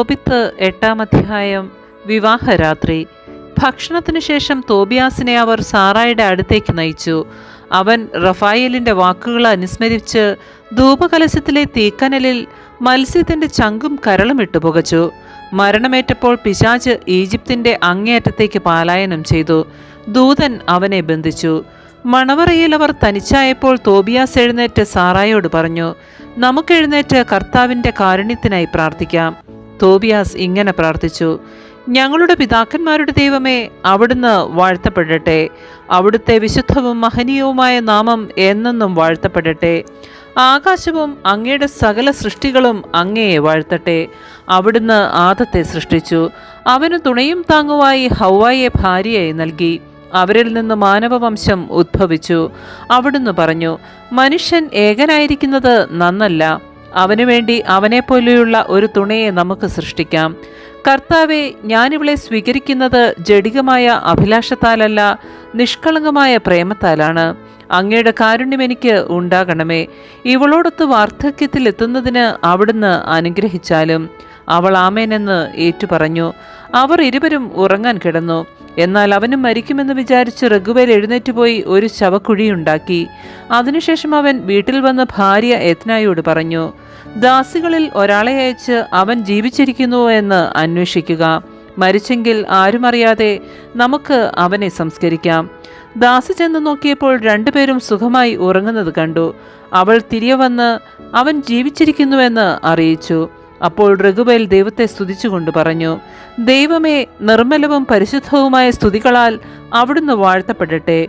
തോബിത്ത് എട്ടാം അധ്യായം വിവാഹരാത്രി. ഭക്ഷണത്തിനു ശേഷം തോബിയാസിനെ അവർ സാറായുടെ അടുത്തേക്ക് നയിച്ചു. അവൻ റഫായേലിന്റെ വാക്കുകൾ അനുസ്മരിച്ച് ധൂപകലശത്തിലെ തീക്കനലിൽ മത്സ്യത്തിന്റെ ചങ്കും കരളും ഇട്ടു പുകച്ചു. മരണമേറ്റപ്പോൾ പിശാജ് ഈജിപ്തിന്റെ അങ്ങേയറ്റത്തേക്ക് പാലായനം ചെയ്തു. ദൂതൻ അവനെ ബന്ധിച്ചു. മണവറയിൽ അവർ തനിച്ചായപ്പോൾ തോബിയാസ് എഴുന്നേറ്റ് സാറായോട് പറഞ്ഞു നമുക്ക് എഴുന്നേറ്റ് കർത്താവിന്റെ കാരുണ്യത്തിനായി പ്രാർത്ഥിക്കാം. തോബിയാസ് ഇങ്ങനെ പ്രാർത്ഥിച്ചു ഞങ്ങളുടെ പിതാക്കന്മാരുടെ ദൈവമേ അവിടുന്ന് വാഴ്ത്തപ്പെടട്ടെ. അവിടുത്തെ വിശുദ്ധവും മഹനീയവുമായ നാമം എന്നെന്നും വാഴ്ത്തപ്പെടട്ടെ. ആകാശവും അങ്ങയുടെ സകല സൃഷ്ടികളും അങ്ങയെ വാഴ്ത്തട്ടെ. അവിടുന്ന് ആദത്തെ സൃഷ്ടിച്ചു. അവന് തുണയും താങ്ങുവായി ഹൗവായെ ഭാര്യയായി നൽകി. അവരിൽ നിന്ന് മാനവവംശം ഉദ്ഭവിച്ചു അവിടുന്ന് പറഞ്ഞു മനുഷ്യൻ ഏകനായിരിക്കുന്നത് നന്നല്ല. അവനു വേണ്ടി അവനെപ്പോലെയുള്ള ഒരു തുണയെ നമുക്ക് സൃഷ്ടിക്കാം. കർത്താവെ ഞാനിവളെ സ്വീകരിക്കുന്നത് ജഡികമായ അഭിലാഷത്താലല്ല നിഷ്കളങ്കമായ പ്രേമത്താലാണ്. അങ്ങയുടെ കാരുണ്യം എനിക്ക് ഉണ്ടാകണമേ. ഇവളോടൊത്ത് വാർദ്ധക്യത്തിൽ എത്തുന്നതിന് അവിടുന്ന് അനുഗ്രഹിച്ചാലും. അവൾ ആമേനെന്ന് ഏറ്റുപറഞ്ഞു. അവർ ഇരുവരും ഉറങ്ങാൻ കിടന്നു. എന്നാൽ അവനും മരിക്കുമെന്ന് വിചാരിച്ച് റഘുവേൽ എഴുന്നേറ്റ് പോയി ഒരു ശവക്കുഴിയുണ്ടാക്കി അതിനുശേഷം അവൻ വീട്ടിൽ വന്ന ഭാര്യ യത്നായോട് പറഞ്ഞു ദാസികളിൽ ഒരാളെ അയച്ച് അവൻ ജീവിച്ചിരിക്കുന്നുവോ എന്ന് അന്വേഷിക്കുക. മരിച്ചെങ്കിൽ ആരും അറിയാതെ നമുക്ക് അവനെ സംസ്കരിക്കാം. ദാസി ചെന്ന് നോക്കിയപ്പോൾ രണ്ടുപേരും സുഖമായി ഉറങ്ങുന്നത് കണ്ടു. അവൾ തിരികെ വന്ന് അവൻ ജീവിച്ചിരിക്കുന്നുവെന്ന് അറിയിച്ചു. അപ്പോൾ രഘുബേൽ ദൈവത്തെ സ്തുതിച്ചുകൊണ്ട് പറഞ്ഞു ദൈവമേ നിർമ്മലവും പരിശുദ്ധവുമായ സ്തുതികളാൽ അവിടുന്ന് വാഴ്ത്തപ്പെടട്ടെ.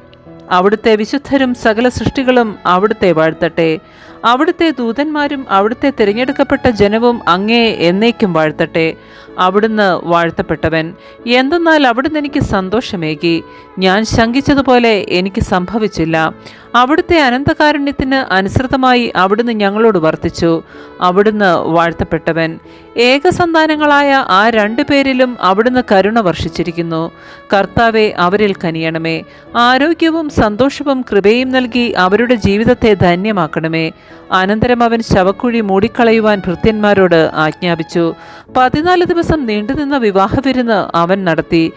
അവിടുത്തെ വിശുദ്ധരും സകല സൃഷ്ടികളും അവിടുത്തെ വാഴ്ത്തട്ടെ. അവിടുത്തെ ദൂതന്മാരും അവിടുത്തെ തിരഞ്ഞെടുക്കപ്പെട്ട ജനവും അങ്ങേ എന്നേക്കും വാഴ്ത്തട്ടെ. അവിടുന്ന് വാഴ്ത്തപ്പെട്ടവൻ എന്തെന്നാൽ അവിടുന്ന് എനിക്ക് സന്തോഷമേകി. ഞാൻ ശങ്കിച്ചതുപോലെ എനിക്ക് സംഭവിച്ചില്ല. അവിടുത്തെ അനന്തകാരുണ്യത്തിന് അനുസൃതമായി അവിടുന്ന് ഞങ്ങളോട് വർത്തിച്ചു. അവിടുന്ന് വാഴ്ത്തപ്പെട്ടവൻ. ഏകസന്താനങ്ങളായ ആ രണ്ടു പേരിലും അവിടുന്ന് കരുണ വർഷിച്ചിരിക്കുന്നു. കർത്താവെ അവരിൽ കനിയണമേ. ആരോഗ്യവും സന്തോഷവും കൃപയും നൽകി അവരുടെ ജീവിതത്തെ ധന്യമാക്കണമേ. അനന്തരം അവൻ ശവക്കുഴി മൂടിക്കളയുവാൻ ഭൃത്യന്മാരോട് ആജ്ഞാപിച്ചു. പതിനാല് ദിവസം നീണ്ടുനിന്ന വിവാഹ വിരുന്ന് അവൻ നടത്തി.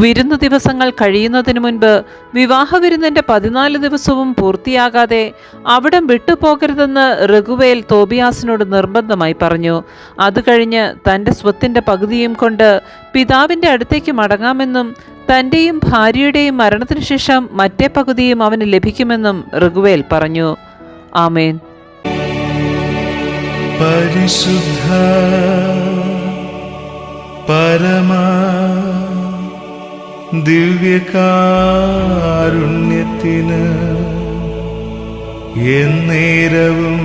വിരുന്നു ദിവസങ്ങൾ കഴിയുന്നതിന് മുൻപ് വിവാഹ വിരുന്നിന്റെ പതിനാല് ദിവസവും പൂർത്തിയാകാതെ അവിടം വിട്ടുപോകരുതെന്ന് റഘുവേൽ തോബിയാസിനോട് നിർബന്ധമായി പറഞ്ഞു. അത് കഴിഞ്ഞ് തന്റെ സ്വത്തിന്റെ പകുതിയും കൊണ്ട് പിതാവിന്റെ അടുത്തേക്ക് മടങ്ങാമെന്നും തന്റെയും ഭാര്യയുടെയും മരണത്തിനു ശേഷം മറ്റേ പകുതിയും അവന് ലഭിക്കുമെന്നും റഘുവേൽ പറഞ്ഞു. ആമേൻ. പരിശുദ്ധ പരമ ദിവ്യകാരുണ്യത്തിന് എന്നേരവും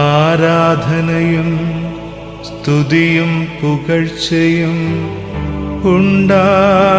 ആരാധനയും സ്തുതിയും പുകഴ്ചയും ഉണ്ടായിരിക്കട്ടെ